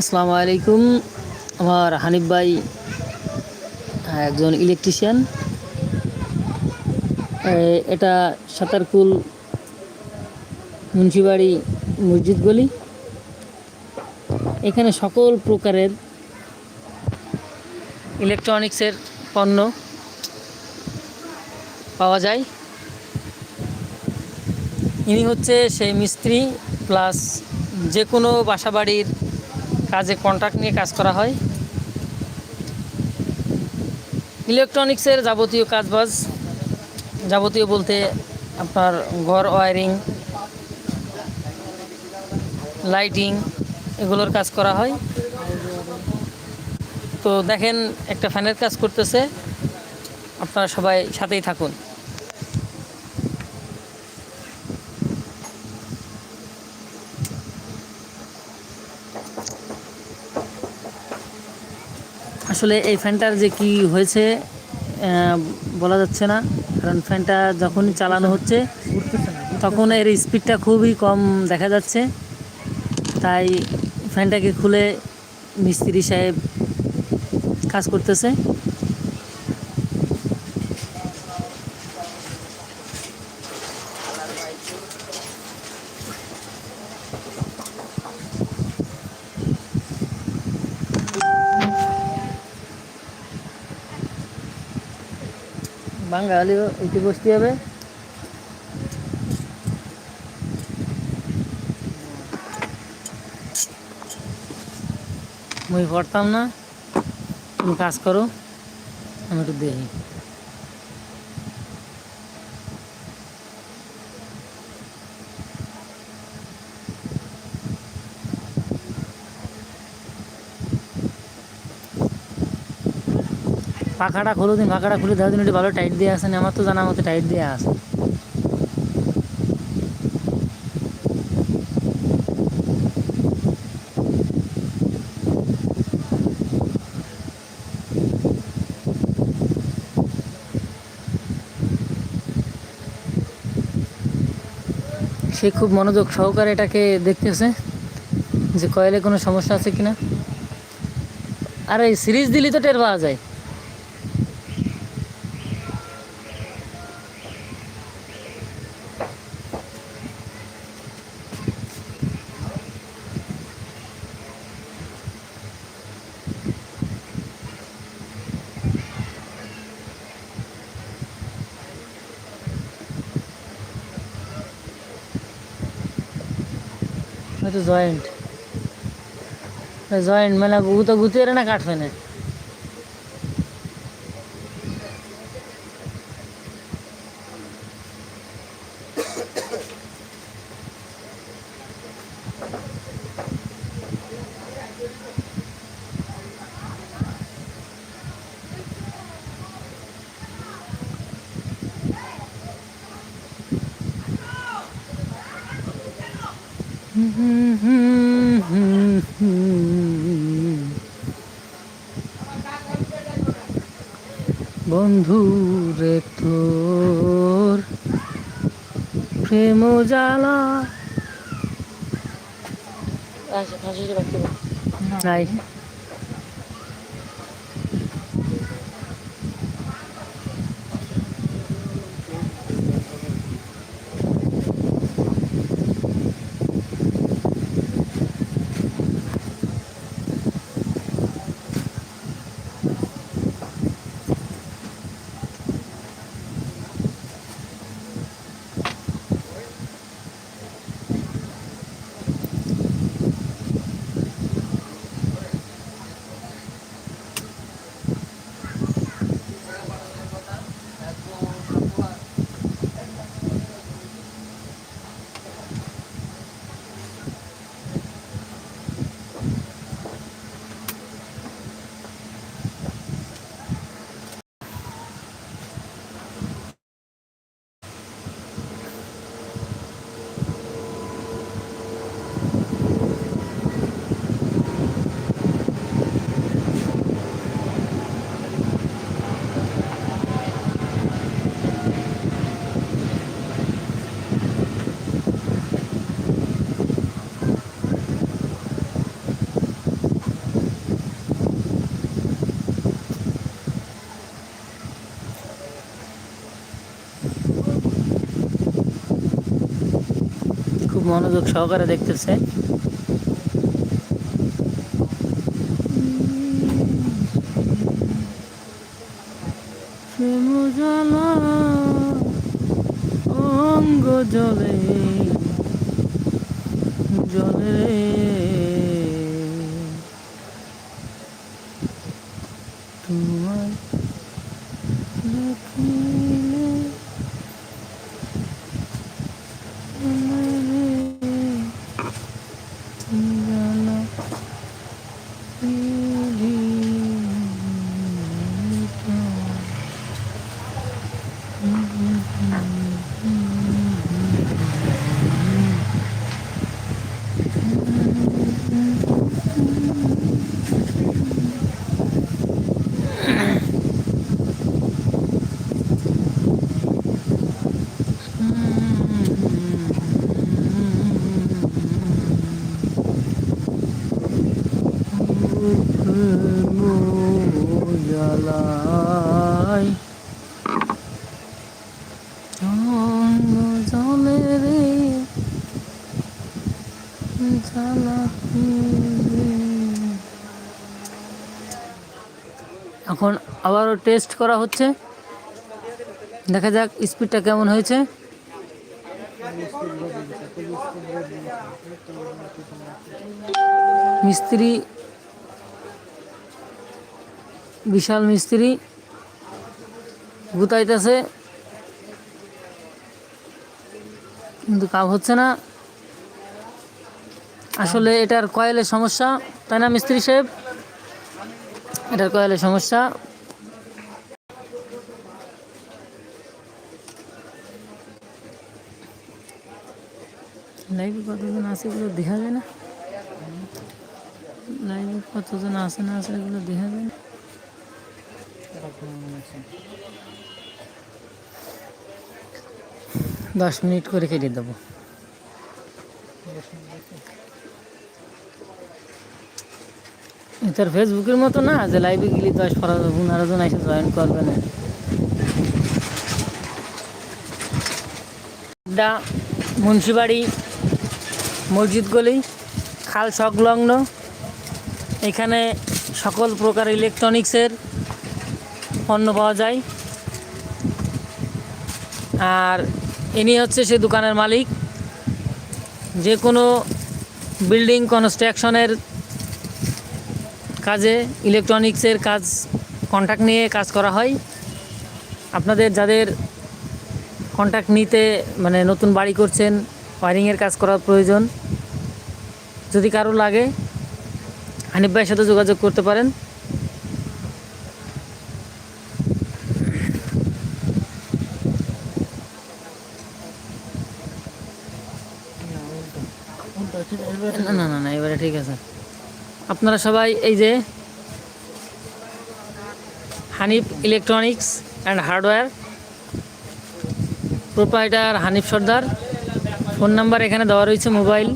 আসসালামু আলাইকুম। আমার হানিফ ভাই, একজন ইলেকট্রিশিয়ান এটা সাঁতারকুল মুন্সিবাড়ি মসজিদ গলি। এখানে সকল প্রকারের ইলেকট্রনিক্সের পণ্য পাওয়া যায়। ইনি হচ্ছে সেই মিস্ত্রি প্লাস যে কোনো বাসাবাড়ির কাজে কন্ট্রাক্ট নিয়ে কাজ করা হয়। ইলেকট্রনিক্সের যাবতীয় কাজবাজ যাবতীয় বলতে আপনার ঘর ওয়ারিং লাইটিং এগুলোর কাজ করা হয়। তো দেখেন একটা ফ্যানের কাজ করতেছে, আপনারা সবাই সাথেই থাকুন। আসলে এই ফ্যানটার যে কি হয়েছে বলা যাচ্ছে না। কারণ ফ্যানটা যখনই চালানো হচ্ছে, তখন এর স্পিডটা খুবই কম দেখা যাচ্ছে। তাই ফ্যানটাকে খুলে মিস্ত্রি সাহেব কাজ করতেছে। বাঙালি একটু বসতে হবে। মুই পড়তাম না তুমি কাজ করো আমি একটু দেখি। পাখাটা খুলো দিন পাখাটা খুলে দেওয়া দিন একটু ভালো টাইট দিয়ে আসেন আমার তো জানা মতো টাইট দিয়ে আসে। সে খুব মনোযোগ সহকারে এটাকে দেখতেছে যে কয়েলে কোনো সমস্যা আছে কিনা। আর এই সিরিজ দিলেই তো টের পাওয়া যায়। জয়েন্ট। জয়েন্ট মানে গুতো গুতিয়ে না কাটবে না। বন্ধু রে তোর প্রেম জ্বালা নাই মনোযোগ সহকারে দেখতেছে। অঙ্গ জলে জলে রে তোমায় দেখিলে মনে জ্বালা জ্বালাই অঙ্গ জলে রে জ্বালাতে রে। এখন আবারও টেস্ট করা হচ্ছে। দেখা যাক স্পিডটা কেমন হয়েছে। মিস্ত্রি, বিশাল মিস্ত্রি গুতাইতেছে। কিন্তু কাজ হচ্ছে না। আসলে এটার কয়েলের সমস্যা, তাই না মিস্ত্রি সাহেব? এটার কয়েলের সমস্যা। লাইভে কতজন আছে এগুলো দেখা যায় না? লাইভে কতজন আছে না আছে এগুলো দেখা যায় না। দশ মিনিট করে কেটে দেবো। এটার ফেসবুকের মতো না যে লাইভে গেলে দশ পনেরো জন এসে জয়েন করবে না। ডা মুন্সিবাড়ি, মসজিদ গলি, খাল সংলগ্ন। এখানে সকল প্রকার ইলেকট্রনিক্সের পণ্য পাওয়া যায়। আর ইনি হচ্ছে সে দোকানের মালিক। যে কোনো বিল্ডিং কনস্ট্রাকশনের কাজে ইলেকট্রনিক্সের কাজ কন্ট্যাক্ট নিয়ে কাজ করা হয়। আপনাদের যাদের কন্ট্যাক্ট নিতে মানে নতুন বাড়ি করছেন ওয়ারিংয়ের কাজ করার প্রয়োজন, যদি কারও লাগে, হানিফ ভাইয়ের সাথে যোগাযোগ করতে পারেন। না না না, এবারে ঠিক আছে। আপনারা সবাই এই যে Hanif electronics and hardware proprietor Hanif Sardar. Phone number এখানে দেওয়া রয়েছে, মোবাইল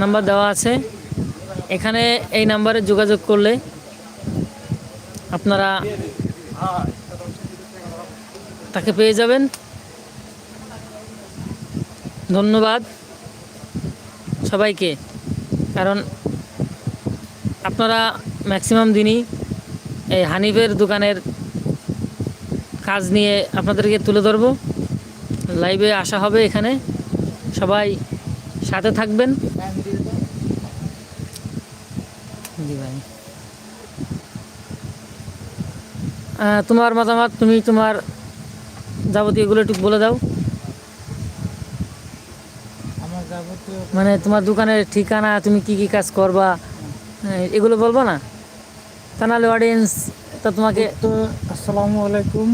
নাম্বার দেওয়া আছে। এখানে এই নাম্বারে যোগাযোগ করলে আপনারা তাকে পেয়ে যাবেন। ধন্যবাদ সবাইকে, কারণ আপনারা ম্যাক্সিমাম দিনই এই হানিফের দোকানের কাজ নিয়ে আপনাদেরকে তুলে ধরবো। লাইভে আসা হবে এখানে। সবাই সাথে থাকবেন। জি ভাই। তোমার মতামত তুমি তোমার যাবতীয়গুলো একটু বলে দাও। মানে তোমার দোকানের ঠিকানা তুমি কি কি কাজ করবা? এগুলো বলব না? তা অডিয়েন্স তা তোমাকে তো আসসালামু আলাইকুম।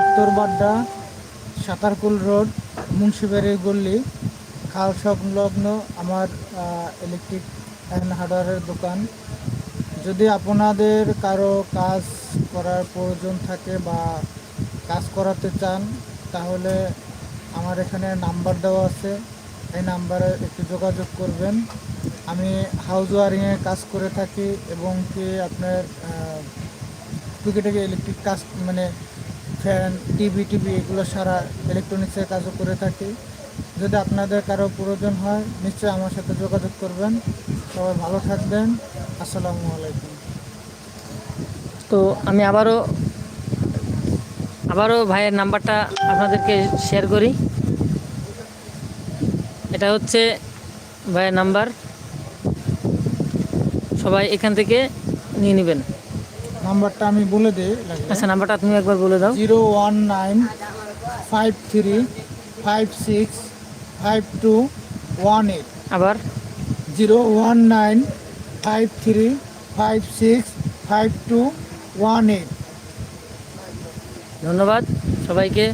উত্তর বাড্ডা, সাতারকুল রোড, মুন্সিবাড়ি গল্লি খাল সংলগ্ন আমার ইলেকট্রিক অ্যান্ড হার্ডওয়ারের দোকান। যদি আপনাদের কারও কাজ করার প্রয়োজন থাকে বা কাজ করাতে চান, তাহলে আমার এখানে নাম্বার দেওয়া আছে। এই নাম্বারে একটু যোগাযোগ করবেন। আমি হাউস ওয়ারিংয়ে কাজ করে থাকি এবং কি আপনার টুকিটাকি ইলেকট্রিক কাজ মানে ফ্যান টিভি টিভি এগুলো সারা ইলেকট্রনিক্সের কাজও করে থাকি। যদি আপনাদের কারও প্রয়োজন হয়, নিশ্চয়ই আমার সাথে যোগাযোগ করবেন। সবাই ভালো থাকবেন। আসসালামু আলাইকুম। তো আমি আবারও আবারও ভাইয়ের নাম্বারটা আপনাদেরকে শেয়ার করি। এটা হচ্ছে ভাইয়ের নাম্বার। সবাই এখান থেকে নিয়ে নেবেন। নাম্বারটা আমি বলে দিই আচ্ছা নাম্বারটা তুমি একবার বলে দাও। Zero one nine five three five six five two one eight. আবার? Zero one nine five three five six five two one eight. ধন্যবাদ সবাইকে।